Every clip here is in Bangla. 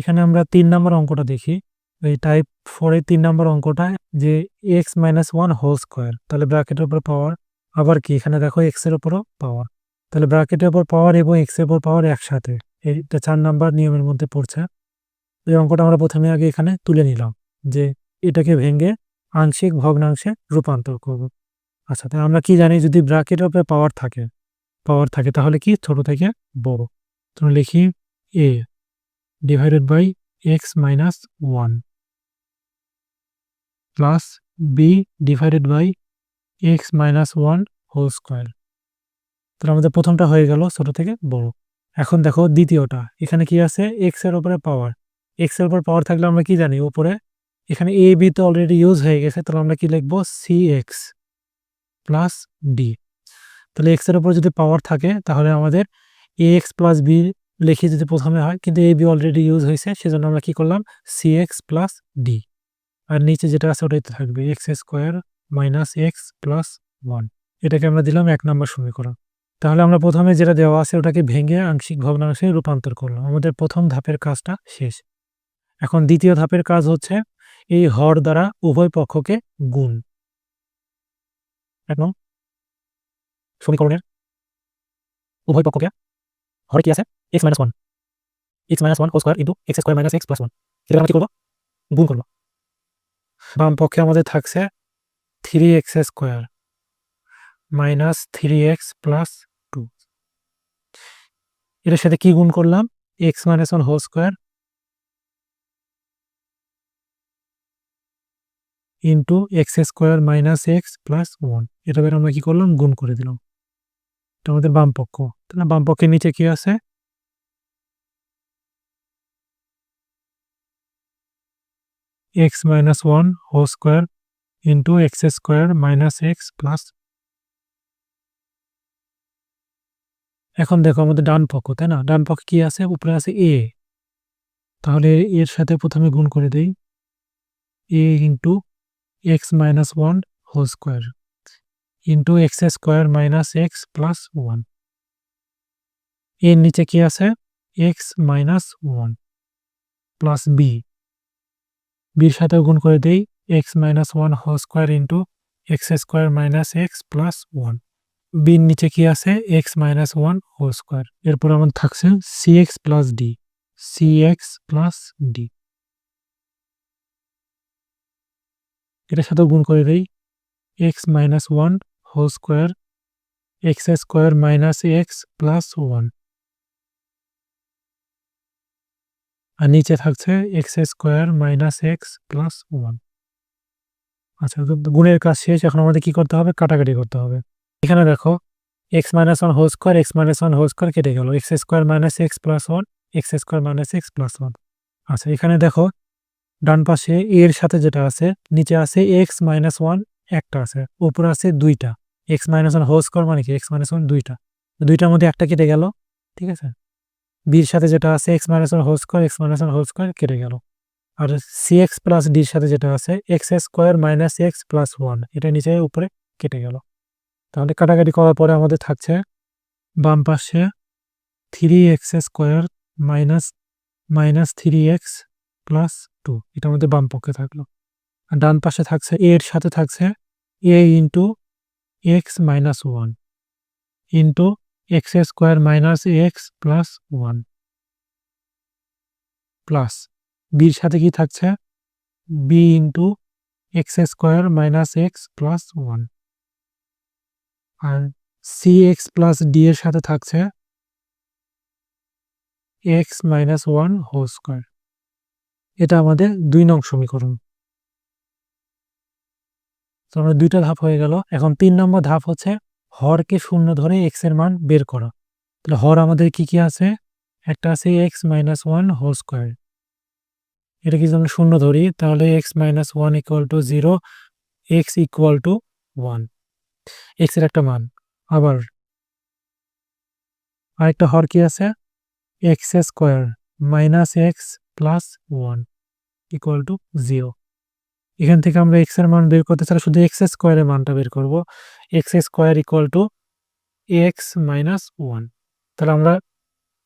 এখানে আমরা তিন নম্বর অঙ্কটা দেখি। এই টাইপ ফোরের তিন নম্বর অঙ্কটা যে x minus one whole square তাহলে ব্র্যাকেটের উপর পাওয়ার আবার কি? এখানে দেখো এক্সের উপরও পাওয়ার তাহলে ব্র্যাকেটের উপর পাওয়ার এবং এক্সের উপর পাওয়ার একসাথে। এইটা চার নাম্বার নিয়মের মধ্যে পড়ছে। এই অঙ্কটা আমরা প্রথমে আগে এখানে তুলে নিলাম যে এটাকে ভেঙে আংশিক ভগ্নাংশে রূপান্তর করব। আচ্ছা তাই আমরা কি জানি? যদি ব্র্যাকেটের উপরে পাওয়ার থাকে পাওয়ার থাকে তাহলে কি? ছোট থেকে বড়। তো লিখি a divided by x minus one plus b divided by x minus one whole square তাহলে আমাদের প্রথমটা হয়ে গেল ছোট থেকে বড়। এখন দেখো দ্বিতীয়টা, এখানে কি আছে? এক্সের উপরে পাওয়ার এক্সের উপর পাওয়ার থাকলে আমরা কি জানি? উপরে। এখানে এ বি তো অলরেডি ইউজ হয়ে গেছে, তাহলে আমরা কি লিখব? সি এক্স প্লাস ডি তাহলে এক্সের উপর যদি পাওয়ার থাকে, তাহলে আমাদের এ এক্স প্লাস বি লিখে যদি প্রথমে হয়, কিন্তু এ বি অলরেডি ইউজ হয়েছে, সেজন্য আমরা কি করলাম? সি এক্স প্লাস ডি আর নিচে যেটা আছে, ওটাই তো থাকবে x square minus x plus one এটাকে আমরা দিলাম এক নম্বর সমীকরণ। তাহলে আমরা প্রথমে যেটা দেওয়া আছে, ওটাকে ভেঙে আংশিক ভগ্নাংশে রূপান্তর করলাম। আমাদের প্রথম ধাপের কাজটা শেষ। এখন দ্বিতীয় ধাপের কাজ হচ্ছে, এই হর দ্বারা উভয় পক্ষকে গুণ। এখন সমীকরণের উভয় পক্ষকে হরে কি আছে? X minus one x minus one whole square into x square minus x plus one এটা আমরা কি করব? গুণ করব। বাম পক্ষে আমাদের থাকছে three x square minus three x plus two এটার সাথে কি গুণ করলাম? X minus one whole square into x square minus x plus one এটা আমরা কি করলাম? গুণ করে দিলাম। এটা আমাদের বাম পক্ষ। তাহলে বাম পক্ষের নিচে কি আছে? X minus one whole square into x square minus x plus এখন দেখো আমাদের ডান পক্ষ, তাই না? ডান পক্ষে কি আছে? উপরে আছে এ। তাহলে এর সাথে প্রথমে গুণ করে দেই। A into x minus one whole square into x square minus x plus one. এর নিচে কি আছে? X minus one plus B বির সাথে গুণ করে দেই x minus one whole square into x square minus x plus one বির নিচে কি আছে? X minus one whole square এরপর আমাদের থাকছে C x plus D C x plus D এটার সাথেও গুণ করে দেই x minus one whole square x square minus x plus one আর নিচে থাকছে x square minus x plus one আচ্ছা গুণের কাজ শেষ, এখন আমাদের কি করতে হবে? কাটাকাটি করতে হবে। এখানে দেখো x minus one whole square x minus one whole square কেটে গেল। X square minus x plus one x square minus x plus one আচ্ছা এখানে দেখো, ডান পাশে এর সাথে যেটা আছে, নিচে আছে এক্স মাইনাস ওয়ান একটা আছে, উপরে আছে দুইটা। X minus one whole square মানে কি? এক্স মাইনাস ওয়ান দুইটা। দুইটার মধ্যে একটা কেটে গেল, ঠিক আছে? বির সাথে যেটা আছে x minus one whole square x minus one whole square কেটে গেল। আর সি এক্স প্লাস ডির সাথে যেটা আছে x square minus x plus one এটা নিচে উপরে কেটে গেল। তাহলে কাটাকাটি করার পরে আমাদের থাকছে বাম পাশে three x square minus minus three x plus two এটা আমাদের বাম পক্ষে থাকল। আর ডান পাশে থাকছে এ এর সাথে থাকছে A into x minus one into x square minus x plus one plus বির সাথে কি থাকছে? B into x square minus x plus one. আর সি এক্স প্লাস ডি এর সাথে থাকছে x minus one whole square. এটা আমাদের দুই নং সমীকরণ। তো আমরা দুইটা ধাপ হয়ে গেল। এখন তিন নম্বর ধাপ হচ্ছে হরকে শূন্য ধরে এক্সের মান বের করা। তাহলে হর আমাদের কি কি আছে? একটা আছে x minus one whole square এটা কি আমরা শূন্য ধরি, তাহলে x minus one equal to zero x equal to one এক্সের একটা মান। আবার আরেকটা হর কি আছে? X square minus x plus one equal to zero এখান থেকে আমরা এক্সের মান বের করতে চাইলে শুধু এক্স স্কোয়ারের মানটা বের করব। X square equal to x minus one তাহলে আমরা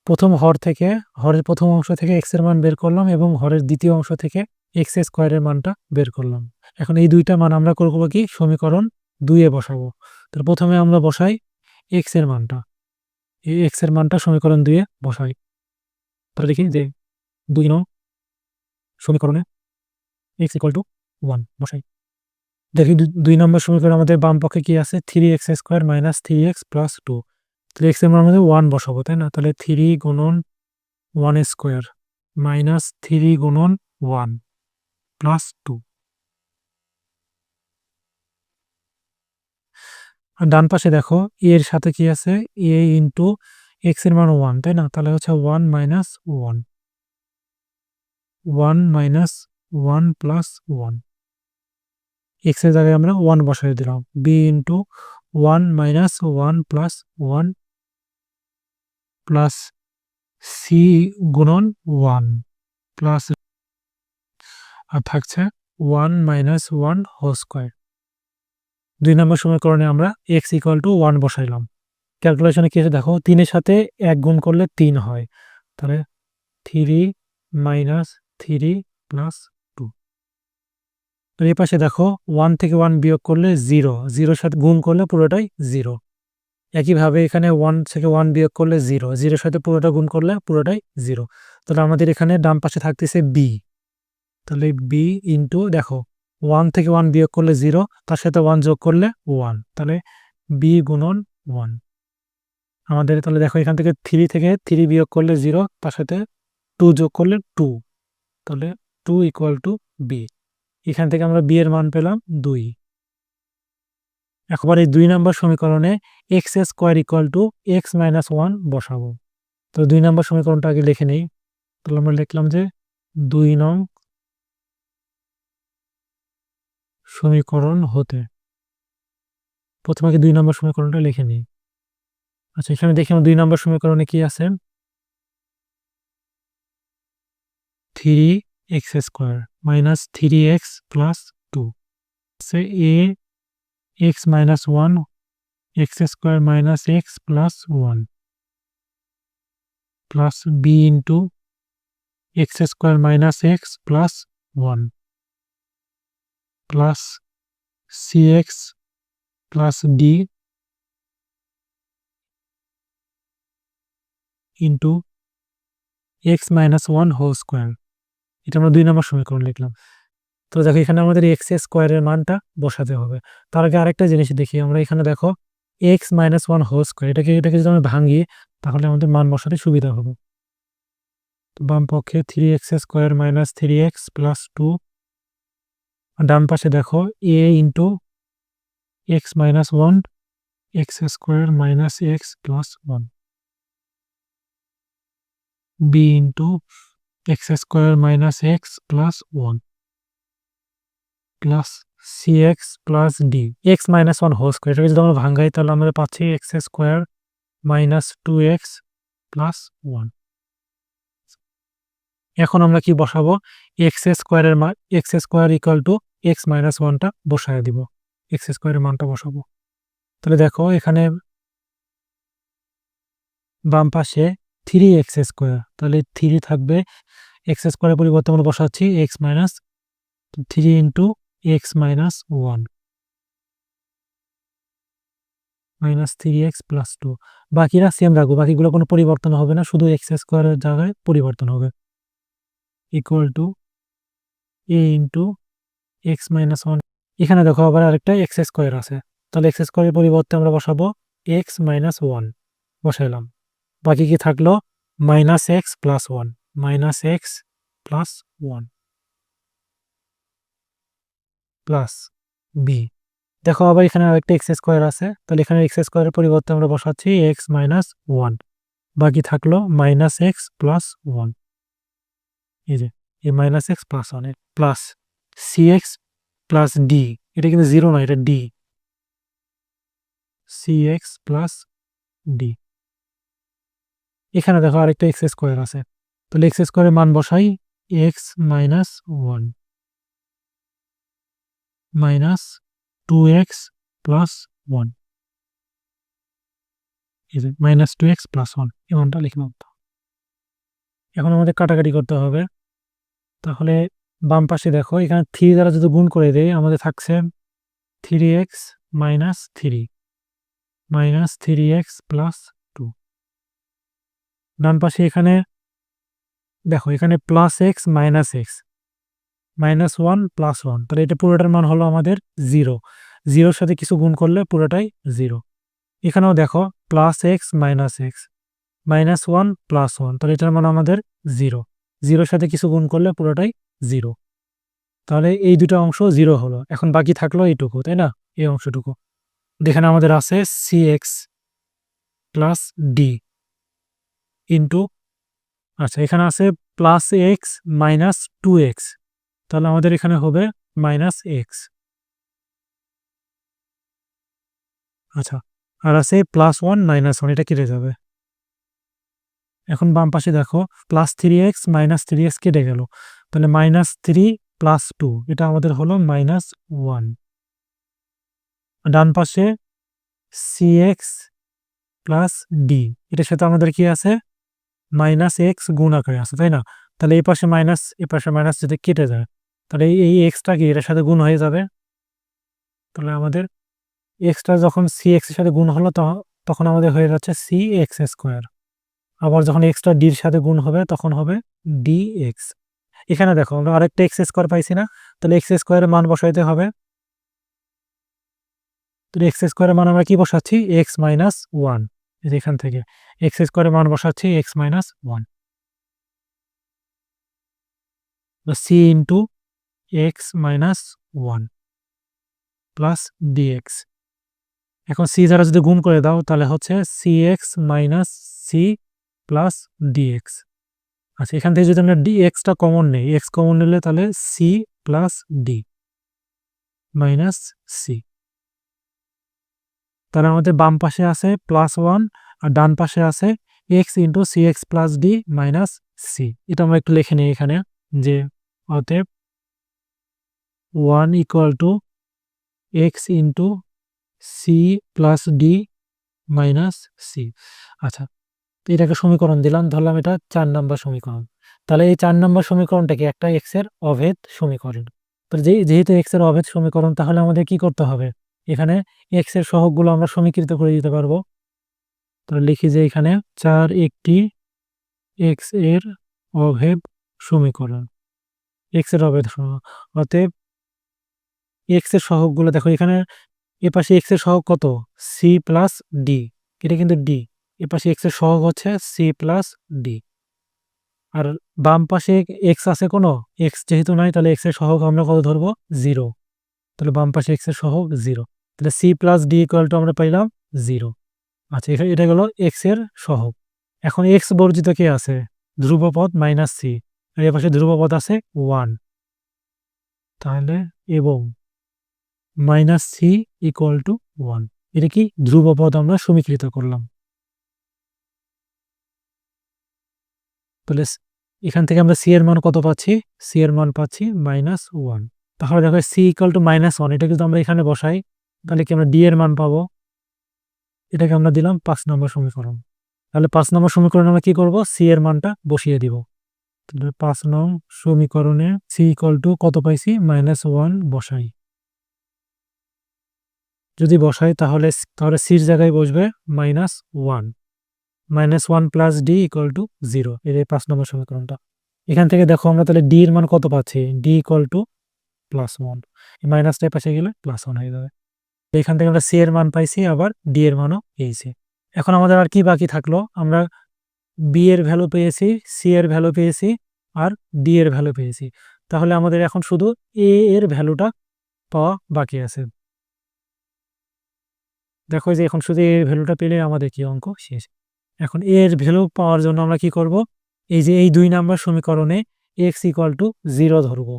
প্রথম হর থেকে, হরের প্রথম অংশ থেকে এক্সের মান বের করলাম এবং হরের দ্বিতীয় অংশ থেকে এক্স স্কোয়ারের মানটা বের করলাম। এখন এই দুইটা মান আমরা করব কি? সমীকরণ দুইয়ে বসাবো। তো প্রথমে আমরা বসাই এক্সের মানটা। এই এক্সের মানটা সমীকরণ দুইয়ে বসাই। তাহলে দেখি যে দুই নং সমীকরণে এক্স ইকুয়াল টু ওয়ান বসাই দেখি দুই নম্বর সমীকরণ আমাদের বাম পক্ষে কি আছে? Three x square minus three x plus two তাহলে এক্সের আমাদের ওয়ান বসাবো, তাই না? তাহলে থ্রি গুণন ওয়ান স্কোয়ার মাইনাস থ্রি গুণন ওয়ান প্লাস টু আর ডান পাশে দেখো এ এর সাথে কি আছে? এ ইন্টু এক্সের মান ওয়ান তাই না? তাহলে হচ্ছে one minus one one minus one plus one এক্সের জায়গায় আমরা ওয়ান বসাই দিলাম। B into one minus one plus one plus C গুণন ওয়ান প্লাস আর থাকছে one minus one whole square দুই নম্বর সমীকরণে আমরা এক্স ইকুয়াল টু ওয়ান বসাইলাম। ক্যালকুলেশনে কি আছে দেখো? তিনের সাথে এক গুণ করলে তিন হয়। তাহলে three minus three plus two এই পাশে দেখো ওয়ান থেকে ওয়ান বিয়োগ করলে জিরো জিরোর সাথে গুণ করলে পুরোটাই জিরো একইভাবে এখানে ওয়ান থেকে ওয়ান বিয়োগ করলে জিরো জিরোর সাথে পুরোটা গুণ করলে পুরোটাই জিরো তাহলে আমাদের এখানে ডান পাশে থাকতেছে বি তাহলে বি ইন্টু দেখো ওয়ান থেকে ওয়ান বিয়োগ করলে জিরো তার সাথে ওয়ান যোগ করলে ওয়ান তাহলে বি গুণন ওয়ান আমাদের তাহলে দেখো এখান থেকে থ্রি থেকে থ্রি বিয়োগ করলে জিরো তার সাথে টু যোগ করলে টু তাহলে টু ইকুয়াল টু বি এখান থেকে আমরা বি এর মান পেলাম দুই। একবার এই দুই নম্বর সমীকরণে x square equal to x minus one বসাবো। তো দুই নম্বর সমীকরণটা আগে লিখে নেই। তাহলে আমরা লিখলাম যে দুই নং সমীকরণ হতে। প্রথমে আগে দুই নম্বর সমীকরণটা লিখে নিই। আচ্ছা এখানে দেখি আমার দুই নম্বর সমীকরণে কি আছে? Three x square minus three x plus two say A x minus one x square minus x plus one plus B into x square minus x plus one plus C x plus D into x minus one whole square এটা আমরা দুই নম্বর সমীকরণ লিখলাম। তো দেখো, এখানে আমাদের এক্স স্কোয়ারের মানটা বসাতে হবে। তার আগে আরেকটা জিনিস দেখি, আমরা এখানে দেখো x minus one whole square এটাকে এটাকে যদি আমরা ভাঙি, তাহলে আমাদের মান বসাতে সুবিধা হবে। তো বাম পক্ষে three x square minus three x plus two ডান পাশে দেখো A into x minus one x square minus x plus one B into x square minus x plus one plus C x plus D x minus one whole square এটাকে যদি আমরা ভাঙ্গাই তাহলে আমরা পাচ্ছি x square minus two x plus এখন আমরা কি বসাবো? এক্স স্কোয়ারের মান x square equal to x minus ওয়ানটা বসায় দিব। এক্স স্কোয়ারের মানটা বসাবো। তাহলে দেখো, এখানে বাম পাশে থ্রি এক্স স্কোয়ার তাহলে থ্রি থাকবে এক্স স্কোয়ারের পরিবর্তে আমরা বসাচ্ছি x minus three into x minus one minus three x plus two বাকিরা সেম রাখব, বাকিগুলো কোনো পরিবর্তন হবে না, শুধু এক্স স্কোয়ারের জায়গায় পরিবর্তন হবে। Equal to A into x minus one এখানে দেখো আবার আরেকটা এক্স স্কোয়ার আছে, তাহলে এক্স স্কোয়ারের পরিবর্তে আমরা বসাবো এক্স মাইনাস ওয়ান বসাইলাম। বাকি কি থাকল? Minus x plus one minus x plus one plus B দেখো আবার এখানে আরেকটা এক্স স্কোয়ার আছে, তাহলে এখানে এক্স স্কোয়ারের পরিবর্তে আমরা বসাচ্ছি এক্স মাইনাস ওয়ান বাকি থাকল মাইনাস এক্স প্লাস ওয়ান এই যে, এই minus x plus one plus C x plus D এটা কিন্তু জিরো না, এটা D C x plus D এখানে দেখো আরেকটা এক্স স্কোয়ার আছে। তাহলে এক্স স্কোয়ারের মান বসাই x minus one minus two x plus one minus two x plus one এই মানটা লিখলাম এখন আমাদের কাটাকাটি করতে হবে। তাহলে বাম পাশে দেখো, এখানে থ্রি দ্বারা যদি গুণ করে দেয় আমাদের থাকছে three x minus three minus three x plus ডান পাশে এখানে, দেখো এখানে plus x minus x minus one plus one তাহলে এটা পুরোটার মান হলো আমাদের জিরো জিরোর সাথে কিছু গুণ করলে পুরোটাই জিরো এখানেও দেখো plus x minus x minus one plus one তাহলে এটার মান আমাদের জিরো জিরোর সাথে কিছু গুণ করলে পুরোটাই জিরো তাহলে এই দুটো অংশ জিরো হলো, এখন বাকি থাকল এইটুকু, তাই না? এই অংশটুকু যেখানে আমাদের আছে C x plus D into আচ্ছা এখানে আছে plus x minus two x তাহলে আমাদের এখানে হবে মাইনাস এক্স আচ্ছা আর আছে প্লাস ওয়ান মাইনাস ওয়ান এটা কেটে যাবে। এখন বাম পাশে দেখো plus three x minus three x কেটে গেল। তাহলে মাইনাস থ্রি প্লাস টু এটা আমাদের হলো মাইনাস ওয়ান ডান পাশে সি এক্স প্লাস ডি এটার সাথে আমাদের কি আছে? মাইনাস এক্স গুণ আকারে আছে, তাই না? তাহলে এই পাশে মাইনাস এ পাশে মাইনাস যদি কেটে যায়, তাহলে এই এক্সটা কি এটার সাথে গুণ হয়ে যাবে? তাহলে আমাদের এক্সটা যখন সি এক্সের সাথে গুণ হলো তখন আমাদের হয়ে যাচ্ছে সি এক্স স্কোয়ার। আবার যখন এক্সটা ডির সাথে গুণ হবে, তখন হবে ডি এক্স। এখানে দেখো, আমরা আরেকটা এক্স স্কোয়ার পাইছি না? তাহলে এক্স স্কোয়ারের মান বসাইতে হবে। তো এক্স স্কোয়ারের মান আমরা কি বসাচ্ছি? X minus one. এখান থেকে। এক্স স্কোয়ারের মান বসাচ্ছি x minus one C into x minus one plus D x এখন সি দ্বারা যদি গুণ করে দাও, তাহলে হচ্ছে C x minus C plus D x আচ্ছা এখান থেকে যদি আমরা ডিএক্সটা কমন নেই এক্স কমন নিলে তাহলে C plus D minus C তাহলে আমাদের বাম পাশে আছে প্লাস ওয়ান আর ডান পাশে আছে x into C x plus D minus C এটা আমরা একটু লিখে নিই এখানে যে অতএব one equal to x into C plus D minus C আচ্ছা তো এটাকে সমীকরণ দিলাম, ধরলাম এটা চার নম্বর সমীকরণ। তাহলে এই চার নম্বর সমীকরণটাকে একটা এক্সের অভেদ সমীকরণ। তো যেহেতু এক্সের অভেদ সমীকরণ, তাহলে আমাদের কি করতে হবে? এখানে এক্সের সহগগুলো আমরা সমীকৃত করে দিতে পারব। তাহলে লিখি যে এখানে চার একটি এক্সের অভেদ সমীকরণ। এক্সের অভেদ অতএব এক্সের সহগগুলো দেখো এখানে এ পাশে এক্সের সহগ কত? সি প্লাস ডি এটা কিন্তু ডি এ পাশে এক্সের সহগ হচ্ছে সি প্লাস ডি আর বাম পাশে এক্স আছে কোনো? এক্স যেহেতু নাই, তাহলে এক্সের সহগ আমরা কত ধরবো? জিরো তাহলে বাম পাশে এক্সের সহগ জিরো তাহলে C plus D equal to আমরা পাইলাম জিরো আচ্ছা এটা গেল এক্সের সহগ। এখন এক্স বর্জিত কে আছে? ধ্রুবপদ মাইনাস সি আর এ পাশে ধ্রুবপদ আছে ওয়ান তাহলে এবং minus C equal to one এটা কি ধ্রুবপদ আমরা সমীকৃত করলাম। তাহলে এখান থেকে আমরা সি এর মান কত পাচ্ছি? সি এর মান পাচ্ছি মাইনাস ওয়ান তাহলে দেখো C equal to minus one এটা যদি আমরা এখানে বসাই। তাহলে কি আমরা ডি এর মান পাবো? এটাকে আমরা দিলাম পাঁচ নম্বর সমীকরণ। তাহলে পাঁচ নম্বর সমীকরণে আমরা কি করব? সি এর মানটা বসিয়ে দিব। তাহলে পাঁচ নং সমীকরণে সি ইকুয়াল টু কত পাইছি? মাইনাস ওয়ান বসাই। যদি বসাই তাহলে তাহলে সির জায়গায় বসবে minus one minus one plus D equal to zero এর এই পাঁচ নম্বর সমীকরণটা। এখান থেকে দেখো আমরা তাহলে ডি এর মান কত পাচ্ছি? D equal to plus one এই মাইনাসটাই পাশে গেলে প্লাস ওয়ান হয়ে যাবে। এখান থেকে আমরা সি এর মান পাইছি, আবার ডি এর মানও পেয়েছি। এখন আমাদের আর কি বাকি থাকল? আমরা বি এর ভ্যালু পেয়েছি সি এর ভ্যালু পেয়েছি, আর ডি এর ভ্যালু পেয়েছি। তাহলে আমাদের এখন শুধু এ এর ভ্যালুটা পাওয়া বাকি আছে। দেখো যে এখন শুধু এর ভ্যালুটা পেলে আমাদের কি অঙ্ক শেষ। এখন এর ভ্যালু পাওয়ার জন্য আমরা কি করব? এই যে এই দুই নাম্বার সমীকরণে এক্স ইকুয়াল টু জিরো ধরবো।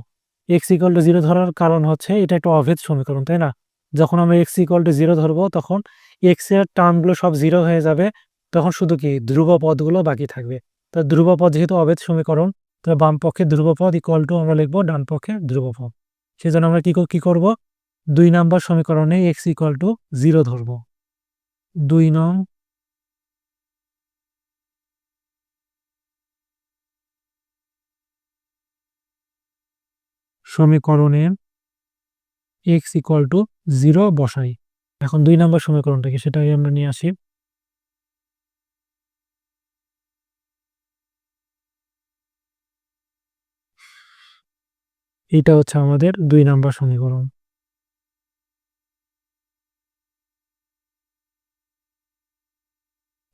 এক্স ইকুয়াল টু জিরো ধরার কারণ হচ্ছে এটা একটা অভেদ সমীকরণ, তাই না? যখন আমরা এক্স ইকুয়াল টু জিরো ধরবো, তখন এক্সের টার্মগুলো সব জিরো হয়ে যাবে, তখন শুধু কি? ধ্রুব পদগুলো বাকি থাকবে। তো ধ্রুব পদ যেহেতু অভেদ সমীকরণ তাহলে বাম পক্ষে ধ্রুবপদ ইকুয়াল টু আমরা লিখব ডান পক্ষে ধ্রুবপদ। সেই জন্য আমরা কি কি করব? দুই নাম্বার সমীকরণে এক্স ইকুয়াল টু জিরো ধরবো। দুই নং সমীকরণে এক্স ইকুয়াল টু জিরো বসাই। এখন দুই নম্বর সমীকরণটাকে সেটাই আমরা নিয়ে আসি। এটা হচ্ছে আমাদের দুই নাম্বার সমীকরণ।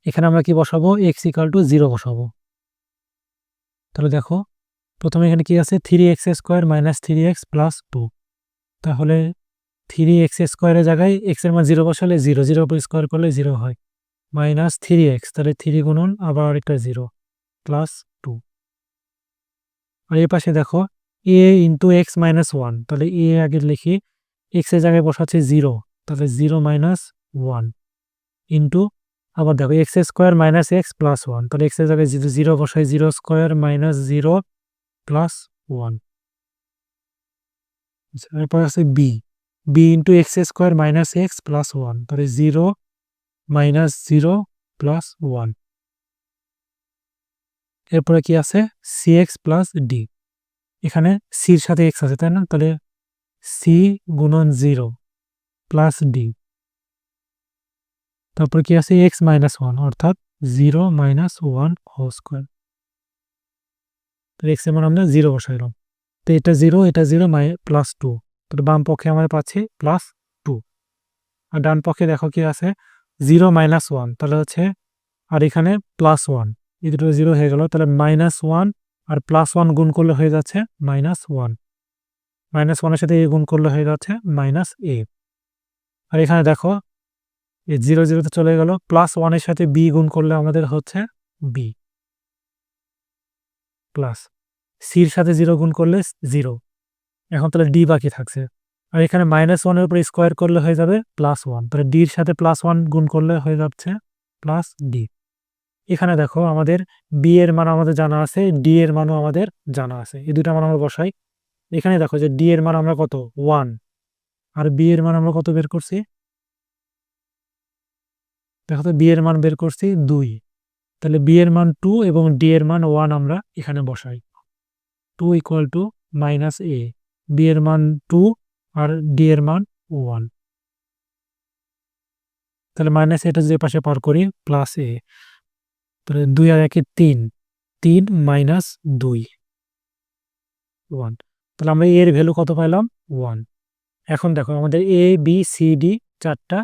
এখানে আমরা কি বসাবো? এক্স ইকাল টু জিরো বসাবো। তাহলে দেখো প্রথমে এখানে কি আছে? Three x square minus three x plus two তাহলে থ্রি এক্স স্কোয়ারের জায়গায় এক্সের মান জিরো বসালে জিরো জিরো স্কোয়ার করলে জিরো হয়। মাইনাস থ্রি এক্স তাহলে থ্রি গুণন আবার আরেকটা জিরো প্লাস টু আর এই পাশে দেখো A into x minus one তাহলে এ আগে লিখি এক্সের জায়গায় বসাচ্ছে জিরো তাহলে জিরো মাইনাস ওয়ান ইন্টু আবার দেখো x square minus x plus one তাহলে এক্সের জায়গায় জিরো বসাই zero square minus zero plus one এরপর আছে B B into x square minus x plus one তাহলে zero minus zero plus one এরপরে কি আছে? সি এক্স প্লাস ডি এখানে সির সাথে এক্স আছে, তাই না? তাহলে সি গুণন জিরো প্লাস ডি তারপর কি আছে? এক্স মাইনাস ওয়ান অর্থাৎ zero minus one whole square এক্সের মান আমরা জিরো বসাইলাম তো এটা জিরো এটা জিরো মাই প্লাস টু তো বাম পক্ষে আমরা পাচ্ছি প্লাস টু আর ডান পক্ষে দেখো কি আছে? জিরো মাইনাস ওয়ান তাহলে হচ্ছে, আর এখানে প্লাস ওয়ান এই দুটো জিরো হয়ে গেল, তাহলে মাইনাস ওয়ান আর প্লাস ওয়ান গুণ করলে হয়ে যাচ্ছে মাইনাস ওয়ান মাইনাস ওয়ানের সাথে এ গুণ করলে হয়ে যাচ্ছে মাইনাস এ আর এখানে দেখো, এই জিরো জিরোতে চলে গেল প্লাস ওয়ানের সাথে বি গুণ করলে আমাদের হচ্ছে বি প্লাস সির সাথে জিরো গুণ করলে জিরো এখন তাহলে ডি বাকি থাকছে। আর এখানে মাইনাস ওয়ানের উপর স্কোয়ার করলে হয়ে যাবে প্লাস ওয়ান তাহলে ডির সাথে প্লাস ওয়ান গুণ করলে হয়ে যাচ্ছে প্লাস ডি এখানে দেখো আমাদের বি এর মান আমাদের জানা আছে ডি এর মানও আমাদের জানা আছে। এই দুটা মান আমরা বসাই। এখানে দেখো যে ডি এর মান আমরা কত? ওয়ান আর বি এর মান আমরা কত বের করছি? দেখো তো বি এর মান বের করছি দুই। তাহলে বি এর মান টু এবং ডি এর মান ওয়ান আমরা এখানে বসাই। Two equal to minus A B এর মান টু আর ডি এর মান ওয়ান তাহলে মাইনাস এটা যে পাশে পার করি প্লাস এ তাহলে দুই আর একে তিন তিন মাইনাস দুই ওয়ান তাহলে আমরা এর ভ্যালু কত পাইলাম? ওয়ান এখন দেখো আমাদের এ বি সি ডি চারটা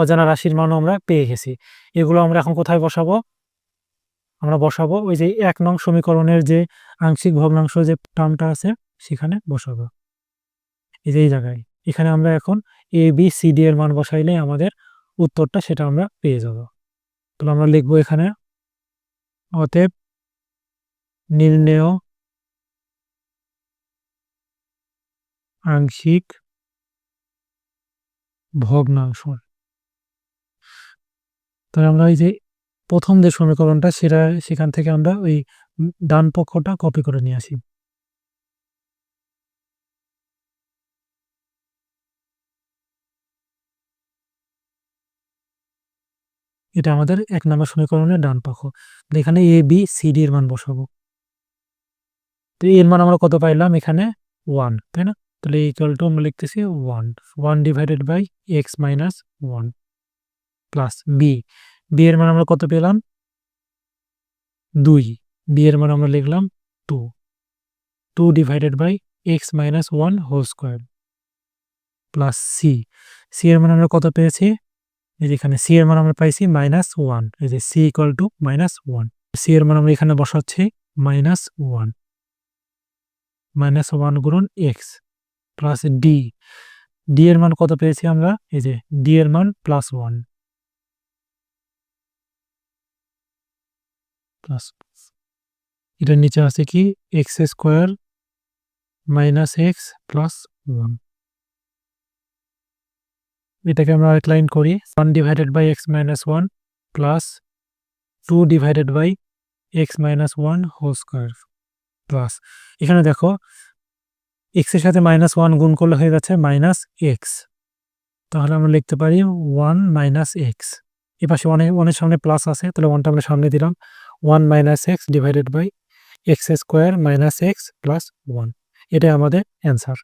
অজানা রাশির মানও আমরা পেয়ে গেছি। এগুলো আমরা এখন কোথায় বসাবো? আমরা বসাবো। ওই যে এক নং সমীকরণের যে আংশিক ভগ্নাংশ যে টার্মটা আছে, সেখানে বসাবো। এই যে এই জায়গায়। এখানে আমরা এখন এ বি সি ডি এর মান বসাইলে আমাদের উত্তরটা সেটা আমরা পেয়ে যাব। তাহলে আমরা লিখব এখানে, অতএব নির্ণেয় আংশিক ভগ্নাংশ। তাহলে আমরা এই যে প্রথম যে সমীকরণটা সেটা সেখান থেকে আমরা ওই ডান পক্ষটা কপি করে নিয়ে আসি। এটা আমাদের এক নম্বর সমীকরণের ডান পক্ষ। এখানে এ বি সি ডি এর মান বসাবো। তো এর মান আমরা কত পাইলাম? এখানে ওয়ান তাই না? তাহলে ইকুয়াল টু আমরা লিখতেছি one one divided by x minus one plus B B এর মান আমরা কত পেলাম? দুই। বি এর মান আমরা লিখলাম two. Two divided by x minus one whole square plus C. C এর মান আমরা কত পেয়েছি? এই যে এখানে সি এর মান আমরা পাইছি মাইনাস ওয়ান। এই যে C equal to minus one. C এর মান আমরা এখানে বসাচ্ছি মাইনাস ওয়ান। মাইনাস ওয়ান গুণন এক্স প্লাস ডি। ডি এর মান কত পেয়েছি আমরা? এই যে ডি এর মান প্লাস ওয়ান। প্লাস এটার নিচে আছে কি? X square minus x plus one এটাকে আমরা লাইন করি। One divided by x minus one plus two divided by x minus one whole square plus এখানে দেখো এক্সের সাথে মাইনাস ওয়ান গুণ করলে হয়ে যাচ্ছে মাইনাস এক্স তাহলে আমরা লিখতে পারি ওয়ান মাইনাস এক্স এ পাশে অনেক অনেক সামনে প্লাস আছে, তাহলে ওয়ানটা আমরা সামনে দিলাম। One minus x divided by x square minus x plus one এটাই আমাদের অ্যান্সার